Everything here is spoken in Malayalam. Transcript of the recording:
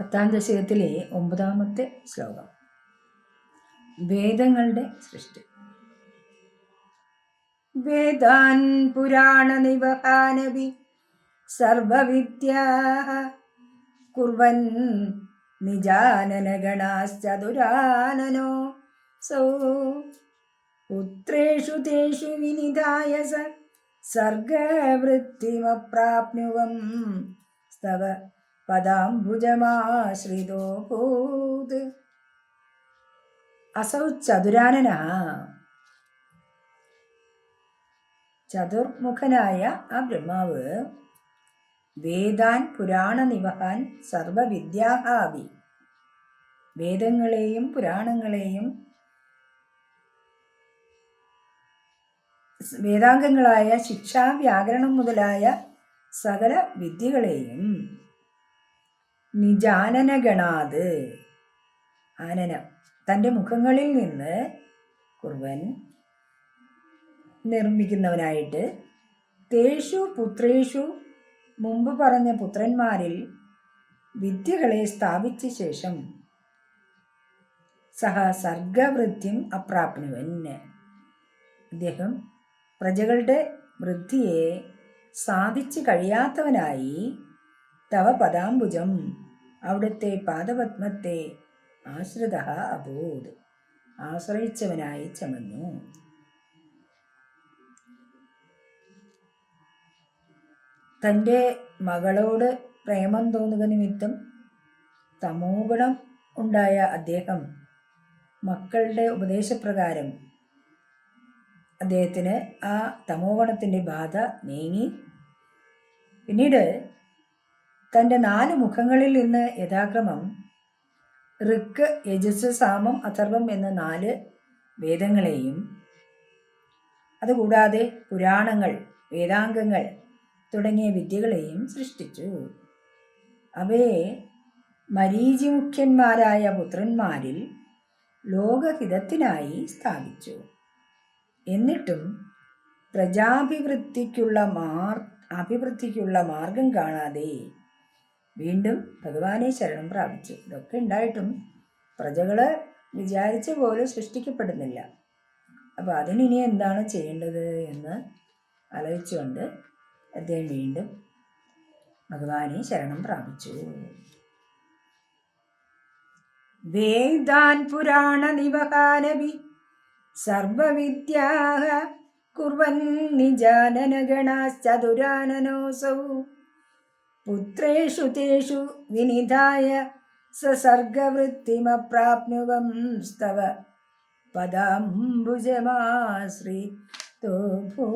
പത്താം ദശകത്തിലെ ഒമ്പതാമത്തെ ശ്ലോകം. വേദങ്ങളുടെ സൃഷ്ടി. വേദാൻ പുരാണ നിവഹാനവി സർവവിദ്യാ കുർവൻ നിജാനനഗണാശ്ചതുരാനനോ സോ. പുത്രേഷു തേഷു വിനിധായ സർഗവൃത്തിമപ്രാപ്നുവം സ്തവ. പദാംബുജമാശ്രിതോ ഭൂത് അസൗ ചതുരാനന ചതുർമുഖനായ ആ ബ്രഹ്മാവ് വേദാൻ പുരാണ നിവഹാൻ സർവവിദ്യാഹാവി. വേദങ്ങളെയും പുരാണങ്ങളെയും വേദാംഗങ്ങളായ ശിക്ഷാ വ്യാകരണം മുതലായ സകല വിദ്യകളെയും നിജാനനഗണാത്. ആനനം. തന്റെ മുഖങ്ങളിൽ നിന്ന് കുർവൻ നിർമ്മിക്കുന്നവനായിട്ട് തേഷു പുത്രേഷു മുമ്പ് പറഞ്ഞ പുത്രന്മാരിൽ വിദ്യകളെ സ്ഥാപിച്ച ശേഷം സഹ സർഗവൃദ്ധിം അപ്രാപ്നുവൻ. അദ്ദേഹം പ്രജകളുടെ വൃദ്ധിയെ സാധിച്ചു കഴിയാത്തവനായി തവ പദാംബുജം. അവിടുത്തെ പാദപത്മത്തെ ആശ്രിത അബോധ്. ആശ്രയിച്ചവനായി ചമന്നു തന്റെ മകളോട് പ്രേമം തോന്നുക നിമിത്തം തമോഗുണം ഉണ്ടായ അദ്ദേഹം മക്കളുടെ ഉപദേശപ്രകാരം അദ്ദേഹത്തിന് ആ തമോഗണത്തിന്റെ ബാധ നീങ്ങി. പിന്നീട് തന്റെ നാല് മുഖങ്ങളിൽ നിന്ന് യഥാക്രമം ഋക്ക് യജസ് സാമം അഥർവം എന്ന നാല് വേദങ്ങളെയും അതുകൂടാതെ പുരാണങ്ങൾ വേദാംഗങ്ങൾ തുടങ്ങിയ വിദ്യകളെയും സൃഷ്ടിച്ചു. അവയെ മരീചിമുഖ്യന്മാരായ പുത്രന്മാരിൽ ലോകഹിതത്തിനായി സ്ഥാപിച്ചു. എന്നിട്ടും പ്രജാഭിവൃദ്ധിക്കുള്ള മാർ അഭിവൃദ്ധിക്കുള്ള മാർഗം കാണാതെ വീണ്ടും ഭഗവാനെ ശരണം പ്രാപിച്ചു. ഇതൊക്കെ ഉണ്ടായിട്ടും പ്രജകൾ വിചാരിച്ച പോലെ സൃഷ്ടിക്കപ്പെടുന്നില്ല. അപ്പോൾ അതിനിനി എന്താണ് ചെയ്യേണ്ടത് എന്ന് ആലോചിച്ചുകൊണ്ട് അദ്ദേഹം വീണ്ടും ഭഗവാനെ ശരണം പ്രാപിച്ചു. വേദാൻ പുരാണ നിവഹാനവി സർവവിദ്യാ കുർവൻ നിജാനനഗണാശ്ചതുരാനനോസൗ പുത്രേഷു തേഷു വിനിധായ സസർഗവൃത്തിമപ്രാപ്നുവം സ്തവ തോ ഭൂ